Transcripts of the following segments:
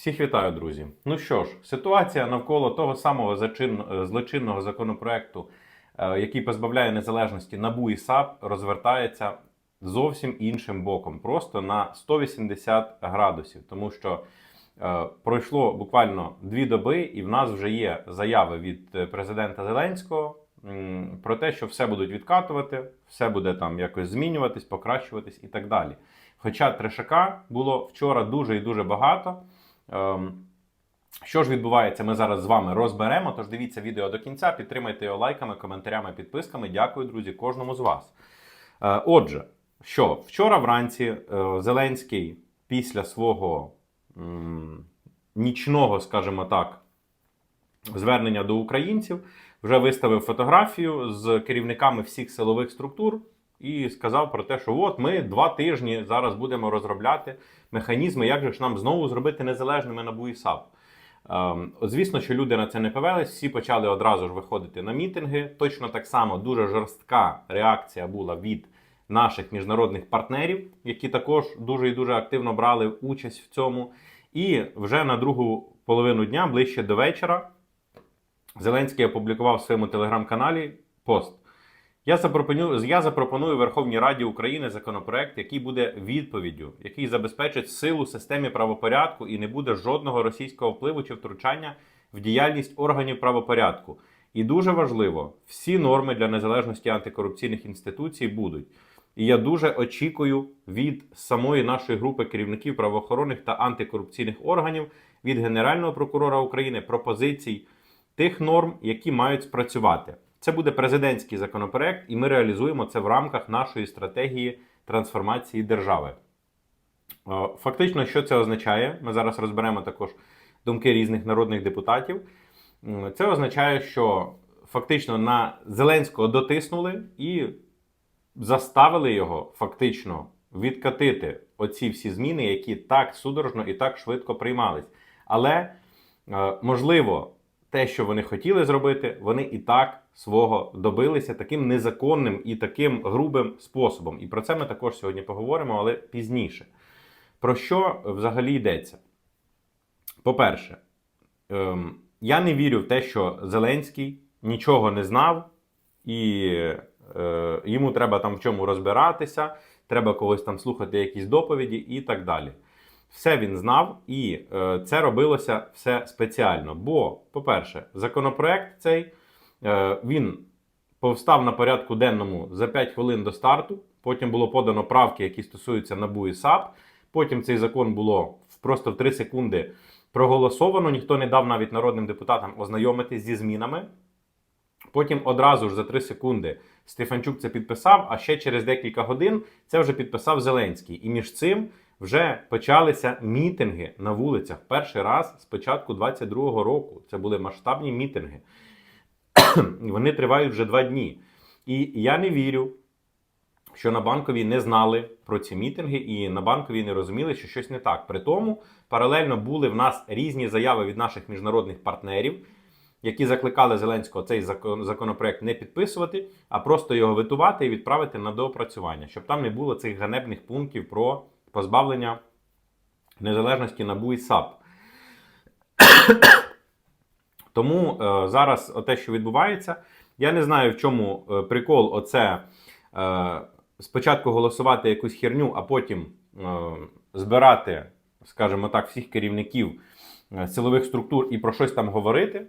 Всіх вітаю, друзі. Ну що ж, ситуація навколо того самого зачин- е, злочинного законопроекту, е, який позбавляє незалежності НАБУ і САП, розвертається зовсім іншим боком, просто на 180 градусів. Тому що е, пройшло буквально дві доби, і в нас вже є заяви від е, президента Зеленського про те, що все будуть відкатувати, все буде там якось змінюватись, покращуватись і так далі. Хоча трешака було вчора дуже і дуже багато. Ем, Що ж відбувається, ми зараз з вами розберемо. Тож дивіться відео до кінця, підтримайте його лайками, коментарями, підписками. Дякую, друзі, кожному з вас. Е, Отже, що вчора вранці е, Зеленський після свого нічного, скажімо так, звернення до українців вже виставив фотографію з керівниками всіх силових структур і сказав про те, що от ми два тижні зараз будемо розробляти механізми, як же ж нам знову зробити незалежними НАБУ і САП. Ем, Звісно, що люди на це не повелись, всі почали одразу ж виходити на мітинги. Точно так само дуже жорстка реакція була від наших міжнародних партнерів, які також дуже і дуже активно брали участь в цьому. І вже на другу половину дня, ближче до вечора, Зеленський опублікував в своєму телеграм-каналі пост. Я запропоную, я запропоную Верховній Раді України законопроект, який буде відповіддю, який забезпечить силу системі правопорядку і не буде жодного російського впливу чи втручання в діяльність органів правопорядку. І дуже важливо, всі норми для незалежності антикорупційних інституцій будуть. І я дуже очікую від самої нашої групи керівників правоохоронних та антикорупційних органів від Генерального прокурора України пропозицій тих норм, які мають спрацювати. Це буде президентський законопроект, і ми реалізуємо це в рамках нашої стратегії трансформації держави. Е, Фактично, що це означає? Ми зараз розберемо також думки різних народних депутатів. Це означає, що фактично на Зеленського дотиснули і заставили його фактично відкатити оці всі зміни, які так судорожно і так швидко приймались. Але е, можливо, те, що вони хотіли зробити, вони і так свого добилися таким незаконним і таким грубим способом. І про це ми також сьогодні поговоримо, але пізніше. Про що взагалі йдеться? По-перше, ем, я не вірю в те, що Зеленський нічого не знав, і е, йому треба там в чому розбиратися, треба когось там слухати якісь доповіді і так далі. Все він знав, і е, це робилося все спеціально. Бо, по-перше, законопроект цей він повстав на порядку денному за 5 хвилин до старту. Потім було подано правки, які стосуються НАБУ і САП. Потім цей закон було просто в 3 секунди проголосовано. Ніхто не дав навіть народним депутатам ознайомитись зі змінами. Потім одразу ж за 3 секунди Стефанчук це підписав, а ще через декілька годин це вже підписав Зеленський. І між цим вже почалися мітинги на вулицях. Перший раз з початку 22-го року. Це були масштабні мітинги. Вони тривають вже два дні. І я не вірю, що на банковій не знали про ці мітинги, і на банковій не розуміли, що щось не так. При тому паралельно були в нас різні заяви від наших міжнародних партнерів, які закликали Зеленського цей законопроект не підписувати, а просто його витувати і відправити на доопрацювання, щоб там не було цих ганебних пунктів про позбавлення незалежності НАБУ і САП. Тому е, зараз те, що відбувається, я не знаю, в чому е, прикол оце е, спочатку голосувати якусь херню, а потім е, збирати, скажімо так, всіх керівників е, силових структур і про щось там говорити.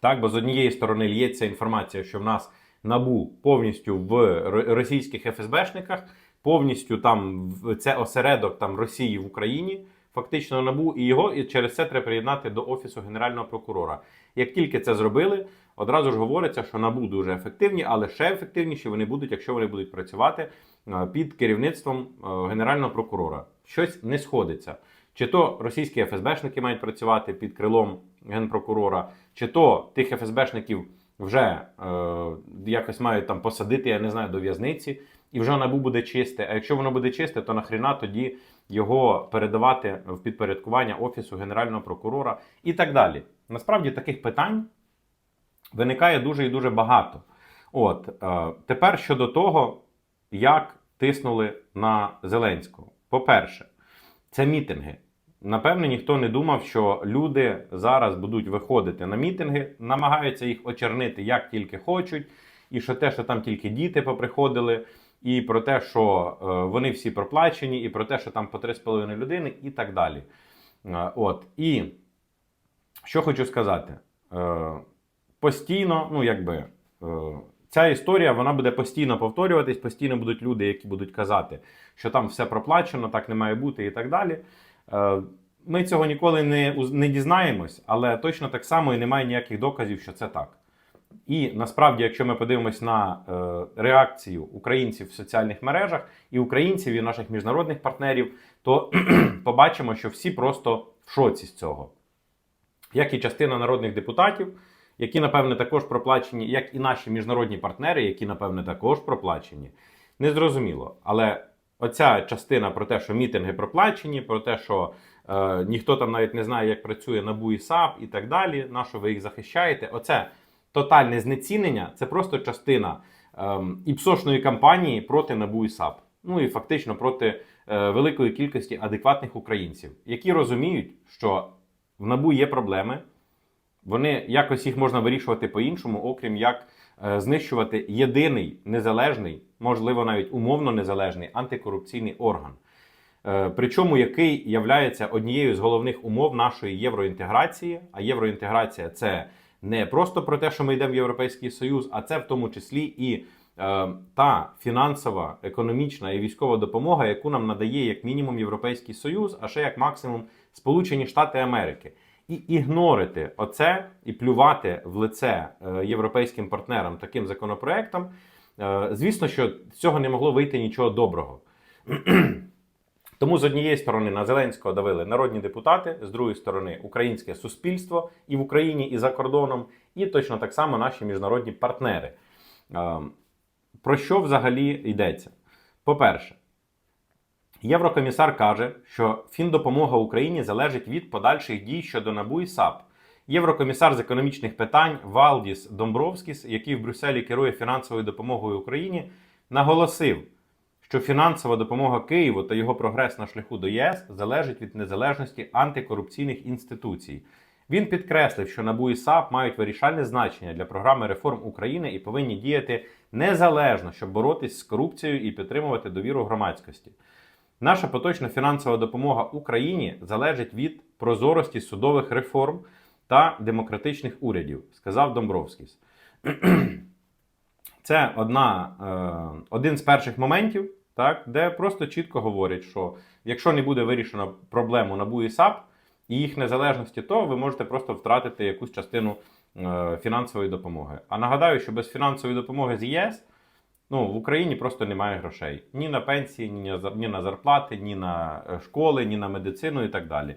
Так, бо з однієї сторони лється інформація, що в нас набу повністю в російських ФСБшниках, повністю там це осередок там Росії в Україні, фактично набу, і його і через це треба приєднати до офісу генерального прокурора. Як тільки це зробили, одразу ж говориться, що набу дуже ефективні, але ще ефективніші вони будуть, якщо вони будуть працювати е, під керівництвом е, генерального прокурора. Щось не сходиться. Чи то російські ФСБшники мають працювати під крилом генпрокурора, чи то тих ФСБшників вже е, якось мають там посадити, я не знаю, до в'язниці, і вже набу буде чисте. А якщо воно буде чисте, то нахріна тоді його передавати в підпорядкування Офісу Генерального прокурора і так далі. Насправді таких питань виникає дуже і дуже багато. От е, тепер щодо того, як тиснули на Зеленського. По-перше, це мітинги. Напевне, ніхто не думав, що люди зараз будуть виходити на мітинги, намагаються їх очернити як тільки хочуть, і що те, що там тільки діти поприходили, і про те, що е, вони всі проплачені, і про те, що там по 3,5 людини, і так далі. Е, От. І що хочу сказати, Е, постійно, ну якби. Ця історія вона буде постійно повторюватись, постійно будуть люди, які будуть казати, що там все проплачено, так не має бути і так далі. Ми цього ніколи не, не дізнаємось, але точно так само і немає ніяких доказів, що це так. І насправді, якщо ми подивимось на е, реакцію українців в соціальних мережах і українців, і наших міжнародних партнерів, то побачимо, що всі просто в шоці з цього. Як і частина народних депутатів, які, напевне, також проплачені, як і наші міжнародні партнери, які, напевне, також проплачені. Незрозуміло. Але оця частина про те, що мітинги проплачені, про те, що е, ніхто там навіть не знає, як працює НАБУ і САП і так далі, на що ви їх захищаєте, оце тотальне знецінення це просто частина ем, іпсошної кампанії проти НАБУ і САП. Ну і фактично проти е, великої кількості адекватних українців, які розуміють, що в НАБУ є проблеми, вони якось їх можна вирішувати по-іншому, окрім як е, знищувати єдиний незалежний, можливо, навіть умовно незалежний антикорупційний орган. Е, Причому який являється однією з головних умов нашої євроінтеграції. А євроінтеграція це не просто про те, що ми йдемо в Європейський Союз, а це в тому числі і е, та фінансова, економічна і військова допомога, яку нам надає як мінімум Європейський Союз, а ще як максимум Сполучені Штати Америки. І ігнорити оце і плювати в лице е, європейським партнерам таким законопроектом. Е, звісно, що цього не могло вийти нічого доброго. Тому з однієї сторони на Зеленського давили народні депутати, з другої сторони українське суспільство і в Україні, і за кордоном, і точно так само наші міжнародні партнери. Е, Про що взагалі йдеться? По-перше, Єврокомісар каже, що фіндопомога Україні залежить від подальших дій щодо НАБУ і САП. Єврокомісар з економічних питань Валдіс Домбровскіс, який в Брюсселі керує фінансовою допомогою Україні, наголосив, що фінансова допомога Києву та його прогрес на шляху до ЄС залежить від незалежності антикорупційних інституцій. Він підкреслив, що НАБУ і САП мають вирішальне значення для програми реформ України і повинні діяти незалежно, щоб боротись з корупцією і підтримувати довіру громадськості. Наша поточна фінансова допомога Україні залежить від прозорості судових реформ та демократичних урядів, сказав Домбровськийс. Це одна, е, один з перших моментів, так, де просто чітко говорять, що якщо не буде вирішено проблему НАБУ і САП і їх незалежності, то ви можете просто втратити якусь частину е, фінансової допомоги. А нагадаю, що без фінансової допомоги з ЄС ну, в Україні просто немає грошей ні на пенсії, ні на, ні на зарплати, ні на е, школи, ні на медицину і так далі.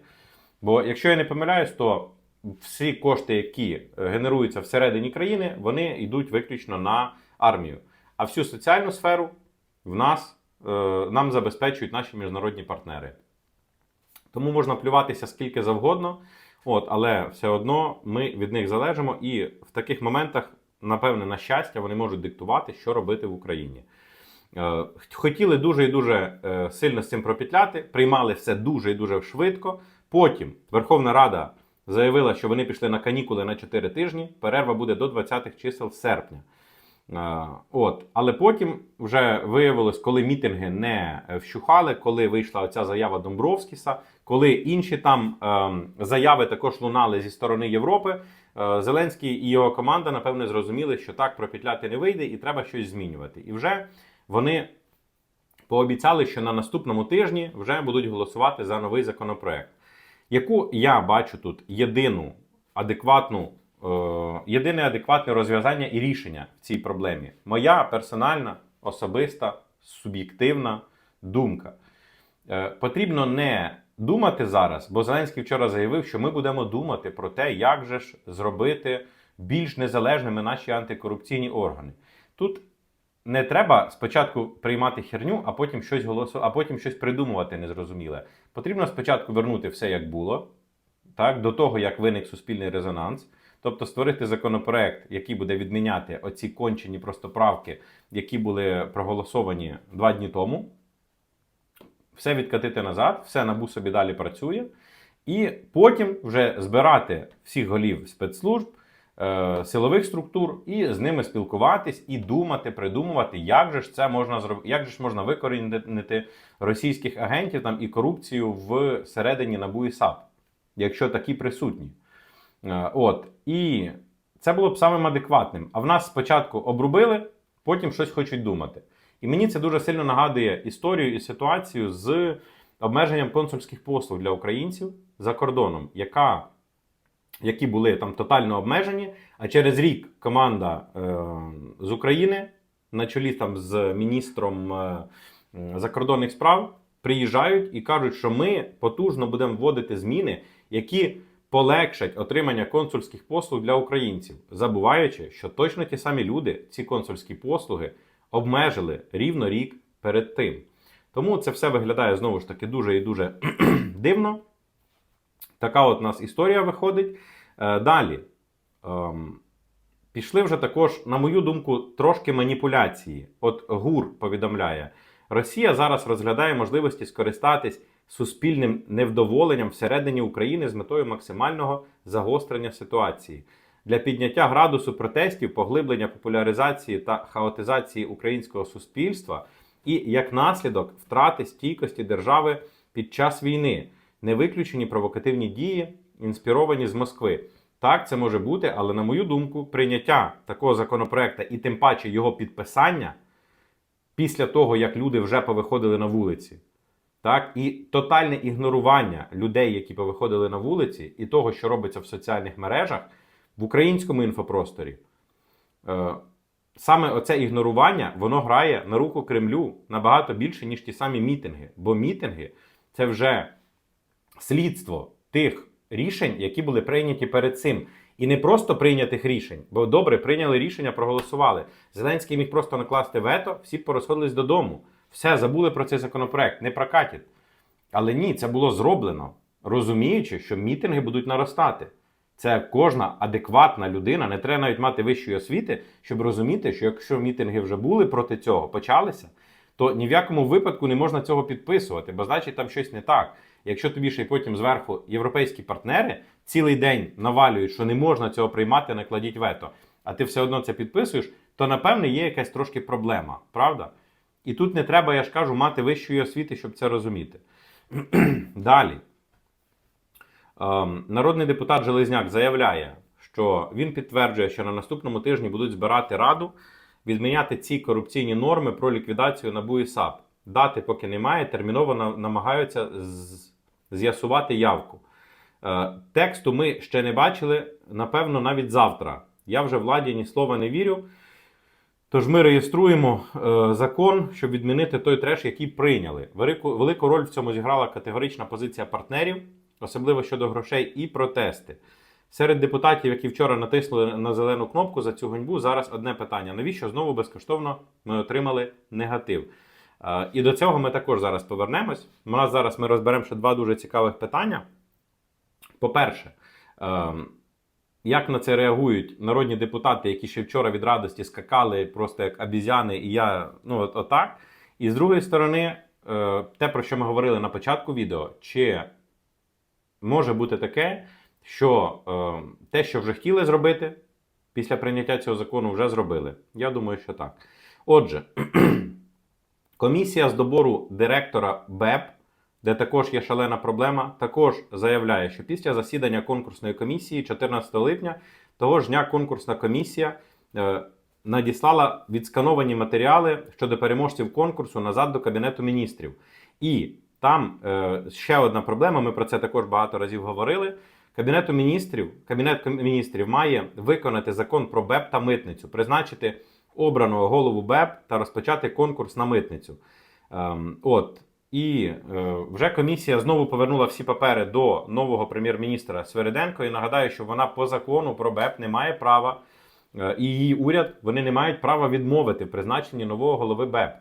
Бо якщо я не помиляюсь, то всі кошти, які е, генеруються всередині країни, вони йдуть виключно на армію. А всю соціальну сферу в нас нам забезпечують наші міжнародні партнери. Тому можна плюватися скільки завгодно, от, але все одно ми від них залежимо, і в таких моментах, напевне, на щастя, вони можуть диктувати, що робити в Україні. Е, Хотіли дуже і дуже е, сильно з цим пропетляти, приймали все дуже і дуже швидко. Потім Верховна Рада заявила, що вони пішли на канікули на 4 тижні. Перерва буде до 20-х чисел серпня. Е, От, але потім вже виявилось, коли мітинги не е, вщухали, коли вийшла оця заява Домбровськіса, коли інші там ем, заяви також лунали зі сторони Європи. е, Зеленський і його команда напевне зрозуміли, що так пропетляти не вийде, і треба щось змінювати. І вже вони пообіцяли, що на наступному тижні вже будуть голосувати за новий законопроект. Яку я бачу тут єдину адекватну, єдине адекватне розв'язання і рішення в цій проблемі? Моя персональна, особиста, суб'єктивна думка. Е, потрібно не думати зараз, бо Зеленський вчора заявив, що ми будемо думати про те, як же ж зробити більш незалежними наші антикорупційні органи. Тут не треба спочатку приймати херню, а потім щось голосу, а потім щось придумувати незрозуміле. Потрібно спочатку вернути все як було, так, до того, як виник суспільний резонанс. Тобто створити законопроект, який буде відміняти оці кончені просто правки, які були проголосовані два дні тому. Все відкатити назад, все набу собі далі працює. І потім вже збирати всіх голів спецслужб, е, силових структур і з ними спілкуватись і думати, придумувати, як же ж це можна зробити, як же ж можна викорінити російських агентів там і корупцію всередині НАБУ і САП, якщо такі присутні. Е, От і це було б самим адекватним. А в нас спочатку обрубили, потім щось хочуть думати. І мені це дуже сильно нагадує історію і ситуацію з обмеженням консульських послуг для українців за кордоном, яка, які були там тотально обмежені. А через рік команда е, з України на чолі там з міністром е, закордонних справ приїжджають і кажуть, що ми потужно будемо вводити зміни, які полегшать отримання консульських послуг для українців, забуваючи, що точно ті самі люди ці консульські послуги обмежили рівно рік перед тим. Тому це все виглядає знову ж таки дуже і дуже дивно. Така от у нас історія виходить. Е, Далі. Ем, Пішли вже також, на мою думку, трошки маніпуляції. От ГУР повідомляє, Росія зараз розглядає можливості скористатись суспільним невдоволенням всередині України з метою максимального загострення ситуації для підняття градусу протестів, поглиблення популяризації та хаотизації українського суспільства і як наслідок втрати стійкості держави під час війни, не виключені провокативні дії, інспіровані з Москви. Так, це може бути, але на мою думку, прийняття такого законопроекту і тим паче його підписання після того, як люди вже повиходили на вулиці, так, і тотальне ігнорування людей, які повиходили на вулиці, і того, що робиться в соціальних мережах в українському інфопросторі. Е, Саме оце ігнорування воно грає на руку Кремлю набагато більше, ніж ті самі мітинги. Бо мітинги це вже слідство тих рішень, які були прийняті перед цим. І не просто прийнятих рішень, бо добре, прийняли рішення, проголосували. Зеленський міг просто накласти вето, всі порозходились додому. Все, забули про цей законопроект, не прокатять. Але ні, це було зроблено, розуміючи, що мітинги будуть наростати. Це кожна адекватна людина, не треба навіть мати вищої освіти, щоб розуміти, що якщо мітинги вже були проти цього, почалися, то ні в якому випадку не можна цього підписувати, бо значить там щось не так. Якщо тобі ще й потім зверху європейські партнери цілий день навалюють, що не можна цього приймати, накладіть вето, а ти все одно це підписуєш, то напевне є якась трошки проблема, правда? І тут не треба, я ж кажу, мати вищої освіти, щоб це розуміти. Далі. Ем, Народний депутат Железняк заявляє, що він підтверджує, що на наступному тижні будуть збирати раду, відміняти ці корупційні норми про ліквідацію НАБУ і САП. Дати поки немає, терміново намагаються з'ясувати явку. Е, Тексту ми ще не бачили, напевно, навіть завтра. Я вже владі ні слова не вірю. Тож ми реєструємо е, закон, щоб відмінити той треш, який прийняли. Велику, велику роль в цьому зіграла категорична позиція партнерів, особливо щодо грошей і протести. Серед депутатів, які вчора натиснули на зелену кнопку за цю ганьбу, зараз одне питання: навіщо знову безкоштовно ми отримали негатив? Е, і до цього ми також зараз повернемось. У нас зараз ми розберемо ще два дуже цікавих питання. По-перше, е, як на це реагують народні депутати, які ще вчора від радості скакали просто як обізяни, і я ну от, отак. І з другої сторони, е, те, про що ми говорили на початку відео, чи може бути таке, що е, те, що вже хотіли зробити після прийняття цього закону, вже зробили. Я думаю, що так. Отже, комісія з добору директора БЕП де також є шалена проблема, також заявляє, що після засідання конкурсної комісії 14 липня того ж дня конкурсна комісія е, надіслала відскановані матеріали щодо переможців конкурсу назад до Кабінету міністрів. І там е, ще одна проблема, ми про це також багато разів говорили. Кабінету міністрів, Кабінет міністрів має виконати закон про БЕП та митницю, призначити обраного голову БЕП та розпочати конкурс на митницю. Ем, от. І е, вже комісія знову повернула всі папери до нового прем'єр-міністра Свериденко. І нагадаю, що вона по закону про БЕП не має права, е, і її уряд вони не мають права відмовити в призначенні нового голови БЕП.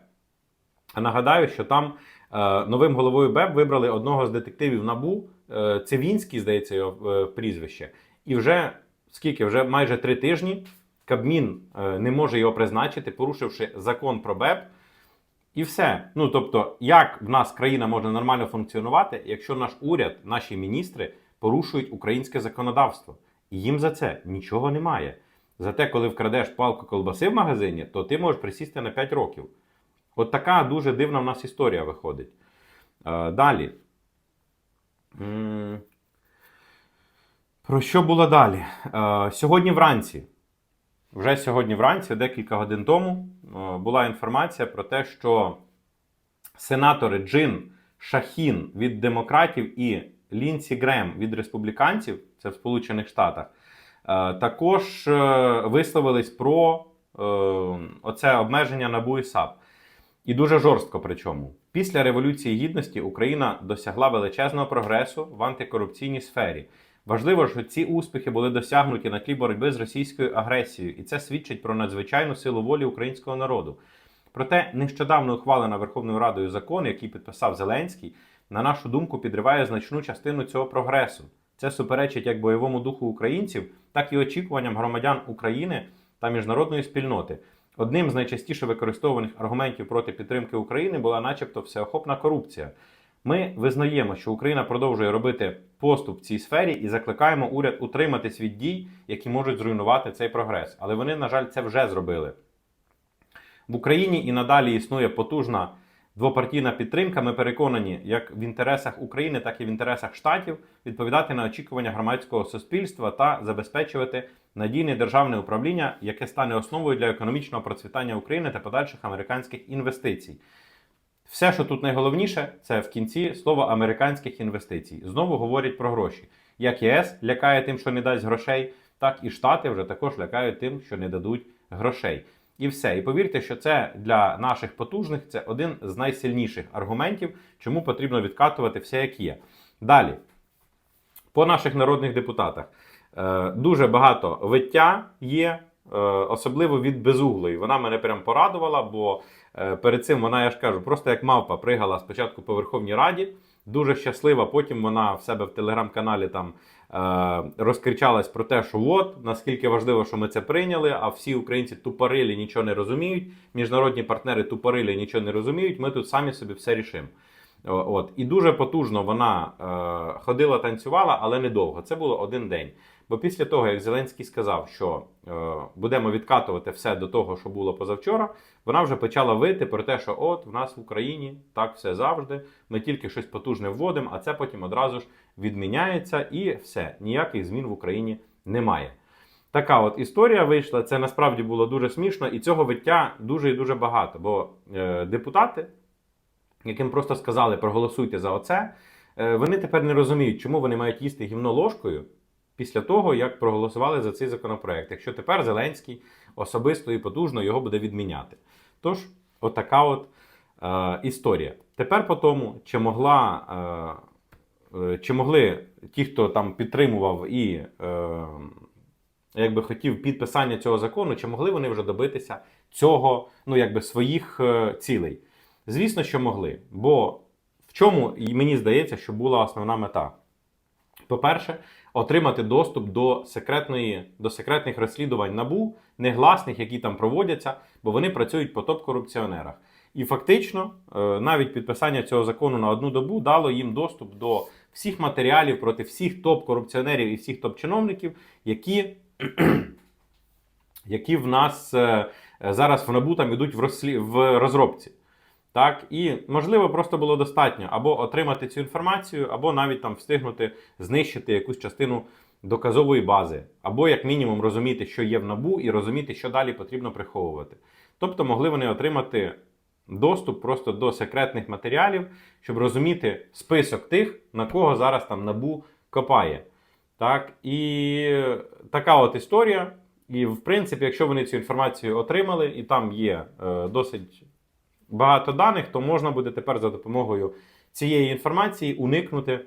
А нагадаю, що там е, новим головою БЕП вибрали одного з детективів НАБУ, е, Цивінський, здається, його е, прізвище. І вже скільки? Вже майже три тижні Кабмін е, не може його призначити, порушивши закон про БЕП. І все. Ну тобто, як в нас країна може нормально функціонувати, якщо наш уряд, наші міністри порушують українське законодавство, і їм за це нічого немає. Зате, коли вкрадеш палку колбаси в магазині, то ти можеш присісти на 5 років. От така дуже дивна в нас історія виходить. Е, далі. Про що було далі? Е, сьогодні вранці. Вже сьогодні вранці, декілька годин тому, була інформація про те, що сенатори Джин Шахін від демократів і Лінсі Грем від республіканців, це в Сполучених Штатах, е, також е, висловились про е, оце обмеження НАБУ і САП. І дуже жорстко причому. Після Революції Гідності Україна досягла величезного прогресу в антикорупційній сфері. Важливо, що ці успіхи були досягнуті на тлі боротьби з російською агресією, і це свідчить про надзвичайну силу волі українського народу. Проте нещодавно ухвалена Верховною Радою закон, який підписав Зеленський, на нашу думку, підриває значну частину цього прогресу. Це суперечить як бойовому духу українців, так і очікуванням громадян України та міжнародної спільноти. Одним з найчастіше використовуваних аргументів проти підтримки України була, начебто, всеохопна корупція. Ми визнаємо, що Україна продовжує робити поступ в цій сфері і закликаємо уряд утриматись від дій, які можуть зруйнувати цей прогрес. Але вони, на жаль, це вже зробили. В Україні і надалі існує потужна двопартійна підтримка. Ми переконані, як в інтересах України, так і в інтересах штатів відповідати на очікування громадського суспільства та забезпечувати надійне державне управління, яке стане основою для економічного процвітання України та подальших американських інвестицій. Все, що тут найголовніше, це в кінці слово американських інвестицій. Знову говорять про гроші. Як ЄС лякає тим, що не дасть грошей, так і Штати вже також лякають тим, що не дадуть грошей. І все. І повірте, що це для наших потужних це один з найсильніших аргументів, чому потрібно відкатувати все, як є. Далі, по наших народних депутатах. Е, дуже багато виття є, е, особливо від безуглої. Вона мене прям порадувала, бо перед цим вона, я ж кажу, просто як мавпа пригала спочатку по Верховній Раді. Дуже щаслива. Потім вона в себе в телеграм-каналі там е, розкричалась про те, що от наскільки важливо, що ми це прийняли. А всі українці тупорилі нічого не розуміють. Міжнародні партнери тупорилі нічого не розуміють. Ми тут самі собі все рішимо. От і дуже потужно вона е, ходила, танцювала, але недовго. Це було один день. Бо після того, як Зеленський сказав, що е, будемо відкатувати все до того, що було позавчора, вона вже почала вити про те, що от в нас в Україні так все завжди. Ми тільки щось потужне вводимо, а це потім одразу ж відміняється, і все ніяких змін в Україні немає. Така от історія вийшла. Це насправді було дуже смішно, і цього виття дуже і дуже багато. Бо е, депутати, яким просто сказали проголосуйте за оце, е, вони тепер не розуміють, чому вони мають їсти гімно ложкою після того, як проголосували за цей законопроект. Якщо тепер Зеленський особисто і потужно його буде відміняти. Тож, отака от е, історія. Тепер по тому, чи могла. Е, е, чи могли ті, хто там підтримував і е, якби хотів підписання цього закону, чи могли вони вже добитися цього, ну якби своїх е, цілей? Звісно, що могли. Бо в чому мені здається, що була основна мета? По-перше, отримати доступ до секретної, до секретних розслідувань набу, негласних, які там проводяться, бо вони працюють по топ-корупціонерах. І фактично, е, навіть підписання цього закону на одну добу дало їм доступ до всіх матеріалів проти всіх топ-корупціонерів і всіх топ-чиновників, які, які в нас е, зараз в набу там ідуть в, розробці. Так, і можливо, просто було достатньо або отримати цю інформацію, або навіть там встигнути знищити якусь частину доказової бази, або як мінімум розуміти, що є в набу, і розуміти, що далі потрібно приховувати. Тобто могли вони отримати доступ просто до секретних матеріалів, щоб розуміти список тих, на кого зараз там набу копає. Так, і така от історія. І, в принципі, якщо вони цю інформацію отримали, і там є е, досить багато даних, то можна буде тепер за допомогою цієї інформації уникнути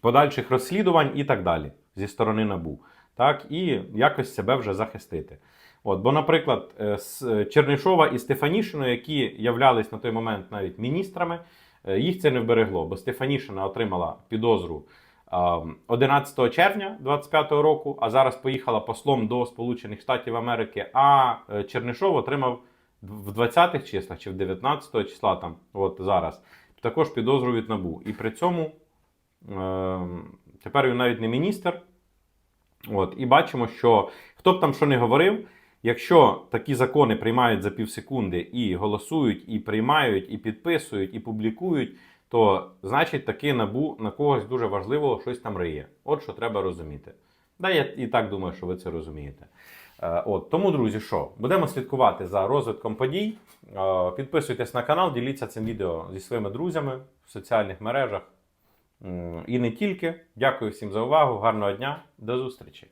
подальших розслідувань і так далі зі сторони НАБУ. Так, і якось себе вже захистити. От, Бо, наприклад, е, з Чернишова і Стефанішина, які являлись на той момент навіть міністрами, е, їх це не вберегло, бо Стефанішина отримала підозру 11 червня 2025 року, а зараз поїхала послом до Сполучених Штатів Америки, а е, Чернишов отримав в 20-х числах чи в 19 числа там, от зараз, також підозрюють набу. І при цьому е, тепер він навіть не міністр. От, і бачимо, що хто б там що не говорив, якщо такі закони приймають за півсекунди і голосують, і приймають, і підписують, і публікують, то значить таки набу на когось дуже важливого щось там риє. От що треба розуміти. Да, я і так думаю, що ви це розумієте. Е, От, тому, друзі, що будемо слідкувати за розвитком подій. Е, Підписуйтесь на канал, діліться цим відео зі своїми друзями в соціальних мережах. І не тільки. Дякую всім за увагу. Гарного дня, до зустрічі!